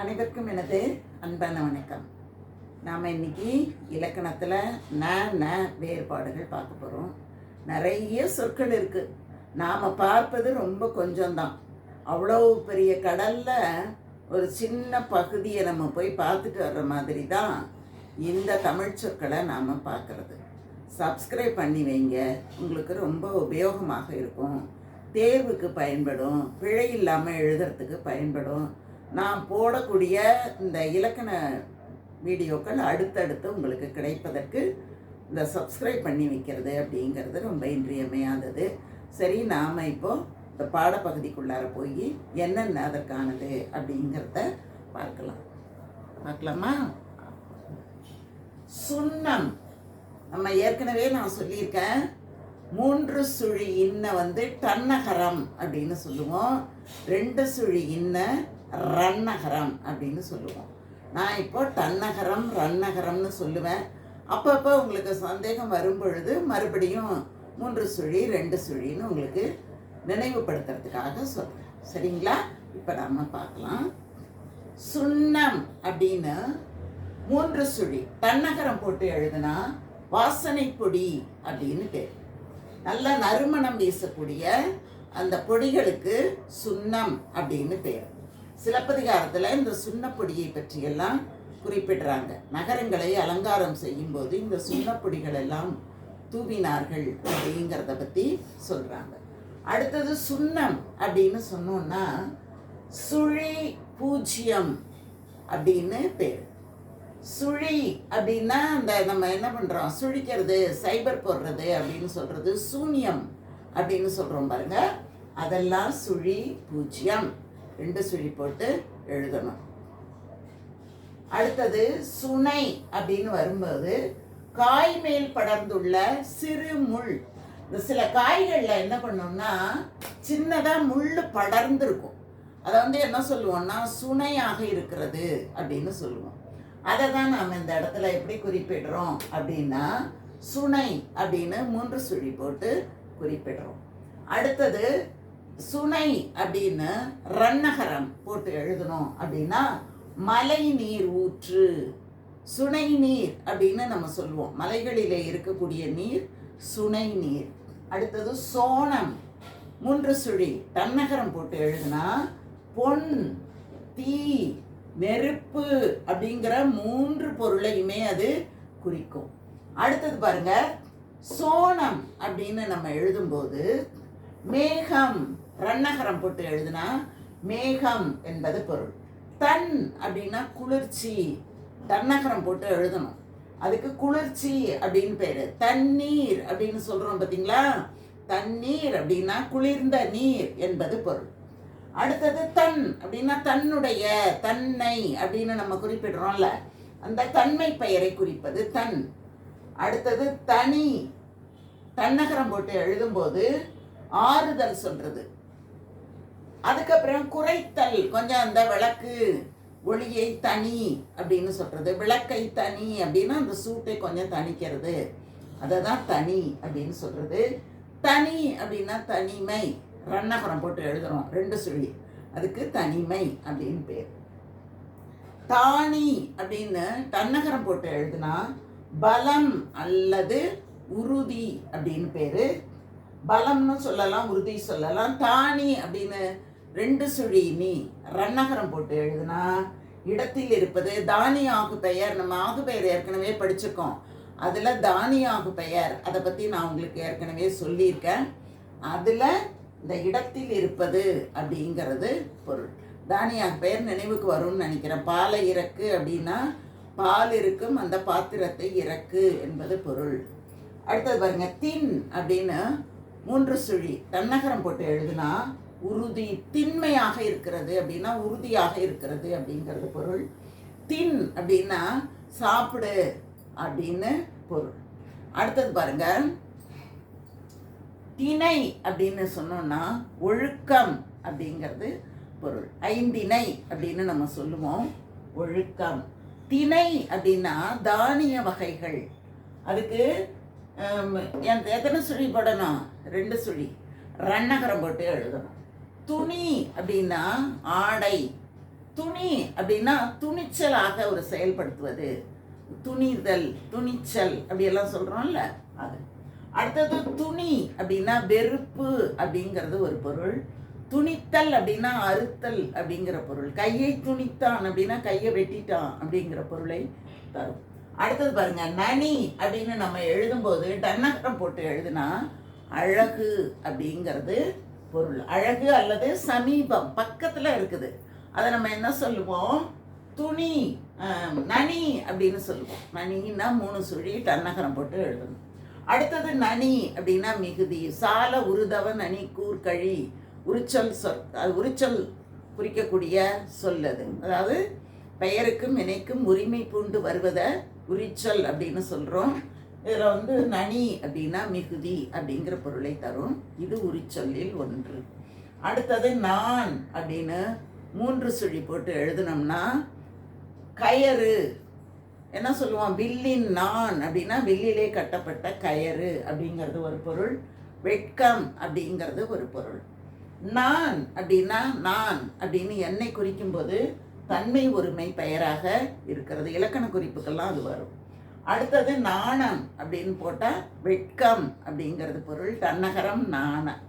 அனைவருக்கும் எனது அன்பான வணக்கம். நாம் இன்னைக்கு இலக்கணத்தில் ந ந வேறுபாடுகள் பார்க்க போகிறோம் நிறைய சொற்கள் இருக்குது நாம் பார்ப்பது ரொம்ப கொஞ்சம்தான். அவ்வளோ பெரிய கடலில் ஒரு சின்ன பகுதியை நம்ம போய் பார்த்துட்டு வர்ற மாதிரி தான் இந்த தமிழ் சொற்களை நாம் பார்க்குறது. சப்ஸ்கிரைப் பண்ணி வைங்க. உங்களுக்கு ரொம்ப உபயோகமாக இருக்கும். தேர்வுக்கு பயன்படும். பிழை இல்லாமல் எழுதுறதுக்கு பயன்படும். நான் போடக்கூடிய இந்த இலக்கண வீடியோக்கள் அடுத்தடுத்து உங்களுக்கு கிடைப்பதற்கு இந்த சப்ஸ்கிரைப் பண்ணி வைக்கிறது அப்படிங்கிறது ரொம்ப இன்றியமையாதது. சரி நாம் இப்போ இந்த பாடப்பகுதிக்குள்ளார போய் என்னென்ன அதற்கானது அப்படிங்கிறத பார்க்கலாம். பார்க்கலாமா? சுண்ணம். நம்ம ஏற்கனவே நான் சொல்லியிருக்கேன். மூன்று சுழி இன்ன வந்து டன்னகரம் அப்படின்னு சொல்லுவோம். ரெண்டு சுழி இன்ன ரன்னகரம் அப்படின்னு சொல்லுவோம். நான் இப்போ டன்னகரம் ரன்னகரம்னு சொல்லுவேன். அப்பப்போ உங்களுக்கு சந்தேகம் வரும் பொழுது மறுபடியும் மூன்று சுழி ரெண்டு சுழின்னு உங்களுக்கு நினைவுபடுத்துறதுக்காக சொல்கிறேன் சரிங்களா? இப்போ நம்ம பார்க்கலாம். சுண்ணம் அப்படின்னு மூன்று சுழி தன்னகரம் போட்டு எழுதுனா வாசனை பொடி அப்படின்னு பேர். நல்ல நறுமணம் வீசக்கூடிய அந்த பொடிகளுக்கு சுண்ணம் அப்படின்னு பேர். சிலப்பதிகாரத்தில் இந்த சுண்ணப்பொடியை பற்றியெல்லாம் குறிப்பிடுறாங்க. நகரங்களை அலங்காரம் செய்யும்போது இந்த சுண்ணப்பொடிகள் எல்லாம் தூவினார்கள் அப்படிங்கிறத பற்றி சொல்கிறாங்க அடுத்தது சுண்ணம் அப்படின்னு சொன்னோன்னா சுழி பூஜ்யம் அப்படின்னு பேர். சுழி அப்படின்னா அந்த நம்ம என்ன பண்ணுறோம் சுழிக்கிறது சைபர் போடுறது அப்படின்னு சொல்கிறது சூன்யம் அப்படின்னு சொல்கிறோம் பாருங்க. அதெல்லாம் சுழி பூஜ்ஜியம் ரெண்டு சுழி போட்டு எழுதணும். அடுத்தது சுனை அப்படின்னு வரும்போது காய் மேல் படர்ந்துள்ள சிறு முள். இந்த சில காய்களில் என்ன பண்ணோம்னா சின்னதாக முள் படர்ந்துருக்கும். அதை வந்து என்ன சொல்லுவோம்னா சுனையாக இருக்கிறது அப்படின்னு சொல்லுவோம். அதை தான் நாம் இந்த இடத்துல எப்படி குறிப்பிடுறோம் அப்படின்னா சுனை அப்படின்னு மூன்று சுழி போட்டு குறிப்பிடுறோம். அடுத்தது சுனை அப்படின்னு ரன்னகரம் போட்டு எழுதணும் அப்படின்னா மலை நீர் ஊற்று. சுனை நீர் அப்படின்னு நம்ம சொல்லுவோம். மலைகளில் இருக்கக்கூடிய நீர் சுனை நீர். அடுத்தது சோனம் மூன்று சுழி தன்னகரம் போட்டு எழுதுனா பொன் தீ நெருப்பு அப்படிங்கிற மூன்று பொருளையுமே அது குறிக்கும். அடுத்தது பாருங்க சோனம் அப்படின்னு நம்ம எழுதும்போது மேகம் ரன்னகரம் போட்டு எழுதுனா மேகம் என்பது பொருள். தன் அப்படின்னா குளிர்ச்சி தன்னகரம் போட்டு எழுதணும். அதுக்கு குளிர்ச்சி அப்படின்னு பேரு. தண்ணீர் அப்படின்னு சொல்றோம் பார்த்தீங்களா தண்ணீர் அப்படின்னா குளிர்ந்த நீர் என்பது பொருள். அடுத்தது தன் அப்படின்னா தன்னுடைய தன்னை அப்படின்னு நம்ம குறிப்பிடுறோம்ல. அந்த தன்மை பெயரை குறிப்பது தன். அடுத்தது தனி. தன்னகரம் போட்டு எழுதும்போது ஆறுதல் சொல்றது. அதுக்கப்புறம் குறைத்தல் கொஞ்சம் அந்த விளக்கு ஒளியை தனி அப்படின்னு சொல்றது. விளக்கை தனி அப்படின்னா அந்த சூட்டை கொஞ்சம் தணிக்கிறது. அதை தான் தனி அப்படின்னு சொல்றது. தனி அப்படின்னா தனிமை. ரன்னகரம் போட்டு எழுதுறோம். ரெண்டு சுழி. அதுக்கு தனிமை அப்படின்னு பேர். தானி அப்படின்னு தன்னகரம் போட்டு எழுதுனா பலம் அல்லது உறுதி அப்படின்னு பேரு. பலம்னு சொல்லலாம் உறுதி சொல்லலாம். தானி அப்படின்னு ரெண்டு சுழி நீ ரன்னகரம் போட்டு எழுதுனா இடத்தில் இருப்பது தானி ஆகு பெயர். நம்ம ஆகு பெயர் ஏற்கனவே படிச்சிருக்கோம். அதில் தானி ஆகு பெயர். அதை பற்றி நான் உங்களுக்கு ஏற்கனவே சொல்லியிருக்கேன். அதில் இந்த இடத்தில் இருப்பது அப்படிங்கிறது பொருள். தானியாக பெயர் நினைவுக்கு வரும்னு நினைக்கிறேன். பாலை இறக்கு அப்படின்னா பால் இருக்கும் அந்த பாத்திரத்தை இறக்கு என்பது பொருள். அடுத்தது பாருங்க தின் அப்படின்னு மூன்று சுழி தன்னகரம் போட்டு எழுதுனா உறுதி திண்மையாக இருக்கிறது அப்படின்னா உறுதியாக இருக்கிறது அப்படிங்கிறது பொருள். தின் அப்படின்னா சாப்பிடு அப்படின்னு பொருள். அடுத்தது பாருங்க திணை அப்படின்னு சொன்னோம்னா ஒழுக்கம் அப்படிங்கிறது பொருள். ஐந்திணை அப்படின்னு நம்ம சொல்லுவோம். ஒழுக்கம். திணை அப்படின்னா தானிய வகைகள். அதுக்கு எந்த- எத்தனை சுழி போடணும்? ரெண்டு சுழி. ரன்னகரம் போட்டு எழுதணும். துணி அப்படின்னா ஆடை. துணி அப்படின்னா துணிச்சலாக ஒரு செயல்படுத்துவது. துணிதல் துணிச்சல் அப்படியெல்லாம் சொல்கிறோம்ல அது. அடுத்தது துணி அப்படின்னா வெறுப்பு அப்படிங்கிறது ஒரு பொருள். துணித்தல் அப்படின்னா அறுத்தல் அப்படிங்கிற பொருள். கையை துணித்தான் அப்படின்னா கையை வெட்டிட்டான் அப்படிங்கிற பொருளை தரும். அடுத்தது பாருங்க நனி அப்படின்னு நம்ம எழுதும்போது டன்னகரம் போட்டு எழுதுனா அழகு அப்படிங்கிறது பொருள். அழகு அல்லது சமீபம் பக்கத்தில் இருக்குது. அதை நம்ம என்ன சொல்லுவோம்? துணி நனி அப்படின்னு சொல்லுவோம். நனின்னா மூணு சுழி டன்னகரம் போட்டு எழுதணும். அடுத்தது நனி அப்படின்னா மிகுதி. சால உருதவ நனி கூர்கழி உரிச்சல் சொல் அது உரிச்சல் குறிக்கக்கூடிய சொல் அது. அதாவது பெயருக்கும் இணைக்கும் உரிமை பூண்டு வருவதை உரிச்சல் அப்படின்னு சொல்கிறோம் இதில் வந்து நனி அப்படின்னா மிகுதி அப்படிங்கிற பொருளை தரும். இது உரிச்சொல்லில் ஒன்று. அடுத்தது நான் அப்படின்னு மூன்று சுழி போட்டு எழுதினோம்னா கயறு என்ன சொல்லுவோம் வில்லின் நான் அப்படின்னா வில்லிலே கட்டப்பட்ட கயறு அப்படிங்கிறது ஒரு பொருள். வெட்கம் அப்படிங்கிறது ஒரு பொருள். நான் அப்படின்னா நான் அப்படின்னு என்னை குறிக்கும்போது தன்மை ஒருமை பெயராக இருக்கிறது. இலக்கண குறிப்புக்கெல்லாம் அது வரும். அடுத்தது நாணம் அப்படின்னு போட்டால் வெட்கம் அப்படிங்கிறது பொருள். தன்னகரம் நாணம்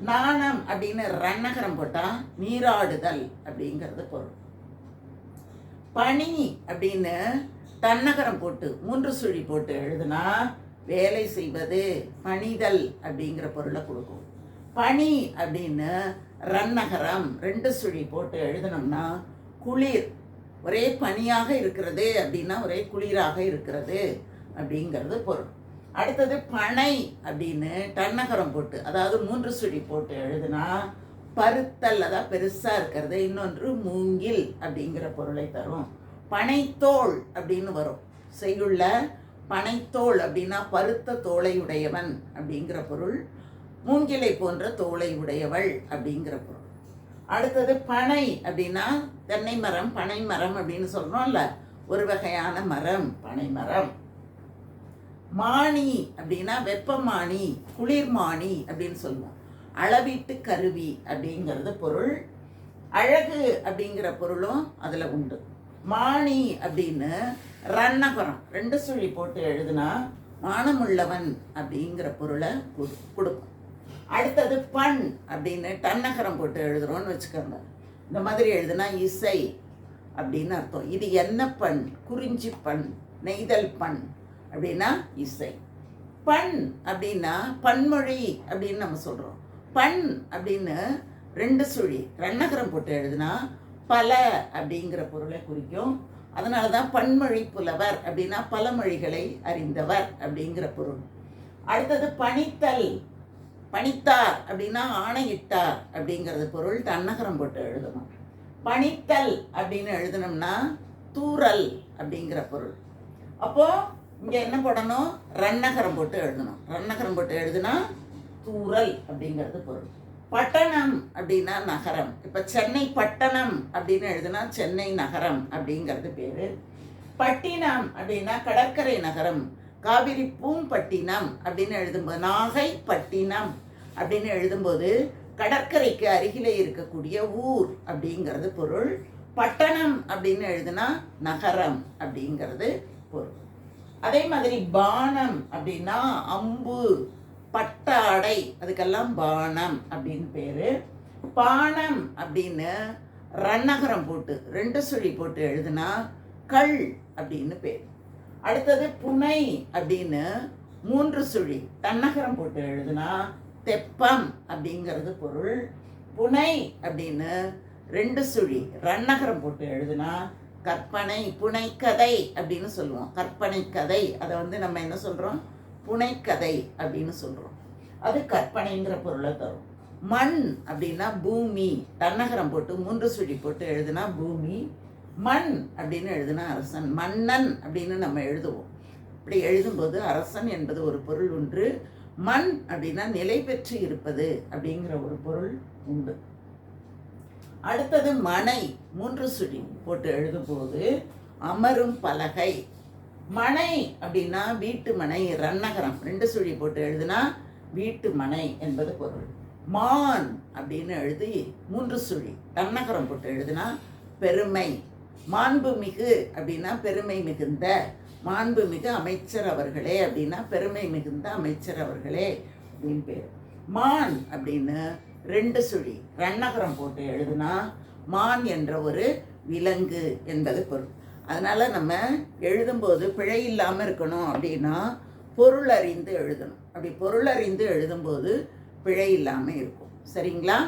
நாணம் அப்படின்னு ரன்னகரம் போட்டால் நீராடுதல் அப்படிங்கிறது பொருள். பணி அப்படின்னு தன்னகரம் போட்டு மூன்று சுழி போட்டு எழுதுனா வேலை செய்வது பணிதல் அப்படிங்கிற பொருளை கொடுக்கும். பனி அப்படின்னு ரன்னகரம் ரெண்டு சுழி போட்டு எழுதணும்னா குளிர் ஒரே பனியாக இருக்கிறது அப்படின்னா ஒரே குளிராக இருக்கிறது அப்படிங்கிறது பொருள். அடுத்தது பனை அப்படின்னு டன்னகரம் போட்டு அதாவது மூன்று சுழி போட்டு எழுதுனா பருத்தல் அதான் பெருசாக இருக்கிறது இன்னொன்று மூங்கில் அப்படிங்கிற பொருளை தரும். பனைத்தோல் அப்படின்னு வரும். செய்யுள்ள பனைத்தோல் அப்படின்னா பருத்த தோலை உடையவன் அப்படிங்கிற பொருள் மூங்கிலை போன்ற தோலை உடையவள் அப்படிங்கிற பொருள். அடுத்தது பனை அப்படின்னா தென்னை மரம் பனை மரம் அப்படின்னு சொல்றோம்ல ஒரு வகையான மரம் பனை மரம். மானி அப்படின்னா வெப்பமானி குளிர்மானி அப்படின்னு சொல்லுவோம். அளவீட்டு கருவி அப்படிங்கிறது பொருள். அழகு அப்படிங்கிற பொருளும் அதில் உண்டு. மானி அப்படின்னு ரன்னகரம் ரெண்டு சொல்லி போட்டு எழுதுனா மானமுள்ளவன் அப்படிங்கிற பொருளை கொடு- கொடுக்கும். அடுத்தது பண் அப்படின்னு டன்னகரம் போட்டு எழுதுகிறோன்னு வச்சுக்கோங்க. இந்த மாதிரி எழுதுனா இசை அப்படின்னு அர்த்தம். இது என்ன பண்? குறிஞ்சி பண் நெய்தல் பண் அப்படின்னா இசை. பண் அப்படின்னா பன்மொழி அப்படின்னு நம்ம சொல்கிறோம் பண் அப்படின்னு ரெண்டு சுழி ரன்னகரம் போட்டு எழுதுனா பல அப்படிங்கிற பொருளை குறிக்கும். அதனால தான் பன்மொழி புலவர் அப்படின்னா பல மொழிகளை அறிந்தவர் அப்படிங்கிற பொருள். அடுத்தது பணித்தல் பணித்தார் அப்படின்னா ஆணையிட்டார் அப்படிங்கிறது பொருள். தன்னகரம் போட்டு எழுதணும். பணித்தல் அப்படின்னு எழுதணும்னா தூரல் அப்படிங்கிற பொருள். அப்போது இங்கே என்ன போடணும்? ரன்னகரம் போட்டு எழுதணும். ரன்னகரம் போட்டு எழுதுனா தூறல் அப்படிங்கிறது பொருள். பட்டணம் அப்படின்னா நகரம். இப்ப சென்னை பட்டணம் அப்படின்னு எழுதுனா சென்னை நகரம் அப்படிங்கிறது பேரு. பட்டினம் அப்படின்னா கடற்கரை நகரம். காவிரி பூம்பட்டினம் அப்படின்னு எழுதும்போது நாகை பட்டினம் அப்படின்னு எழுதும்போது கடற்கரைக்கு அருகிலே இருக்கக்கூடிய ஊர் அப்படிங்கிறது பொருள். பட்டணம் அப்படின்னு எழுதுனா நகரம் அப்படிங்கிறது பொருள். அதே மாதிரி பானம் அப்படின்னா அம்பு பட்டாடை அதுக்கெல்லாம் பானம் அப்படின்னு பேரு. பானம் அப்படின்னு ரன்னகரம் போட்டு ரெண்டு சுழி போட்டு எழுதுனா கள் அப்படின்னு பேர். அடுத்தது புனை அப்படின்னு மூன்று சுழி தன்னகரம் போட்டு எழுதுனா தெப்பம் அப்படிங்கிறது பொருள். புனை அப்படின்னு ரெண்டு சுழி ரன்னகரம் போட்டு எழுதுனா கற்பனை புனைக்கதை அப்படின்னு சொல்லுவோம். கற்பனை கதை அதை வந்து நம்ம என்ன சொல்கிறோம் புனைக்கதை அப்படின்னு சொல்கிறோம் அது கற்பனைங்கிற பொருளை தரும். மண் அப்படின்னா பூமி தன்னகரம் போட்டு மூன்று சுழி போட்டு எழுதுனா பூமி மண் அப்படின்னு எழுதுனா அரசன் மன்னன் அப்படின்னு நம்ம எழுதுவோம். இப்படி எழுதும்போது அரசன் என்பது ஒரு பொருள் ஒன்று மண் அப்படின்னா நிலை பெற்று இருப்பது அப்படிங்கிற ஒரு பொருள் உண்டு. அடுத்தது மனை மூன்று சுழி போட்டு எழுதும்போது அமரும் பலகை மனை அப்படின்னா வீட்டு மனை ரன்னகரம். ரெண்டு சுழி போட்டு எழுதுனா வீட்டு மனை என்பது பொருள். மான் அப்படின்னு எழுதி மூன்று சுழி ரன்னகரம் போட்டு எழுதுனா பெருமை. மாண்புமிகு அப்படின்னா பெருமை மிகுந்த மாண்பு மிகு அமைச்சர் அவர்களே அப்படின்னா பெருமை மிகுந்த அமைச்சர் அவர்களே அப்படின்னு பேர். மான் அப்படின்னு ரெண்டு சுழி ரன்னகரம் போட்டு எழுதுனா மான் என்ற ஒரு விலங்கு என்பது பொருள். அதனால் நம்ம எழுதும்போது பிழை இல்லாமல் இருக்கணும் அப்படின்னா பொருள் அறிந்து எழுதணும். அப்படி பொருள் அறிந்து எழுதும்போது பிழை இல்லாமல் இருக்கும். சரிங்களா?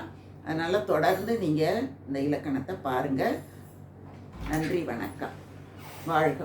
அதனால் தொடர்ந்து நீங்கள் இந்த இலக்கணத்தை பாருங்கள் நன்றி வணக்கம். வாழ்க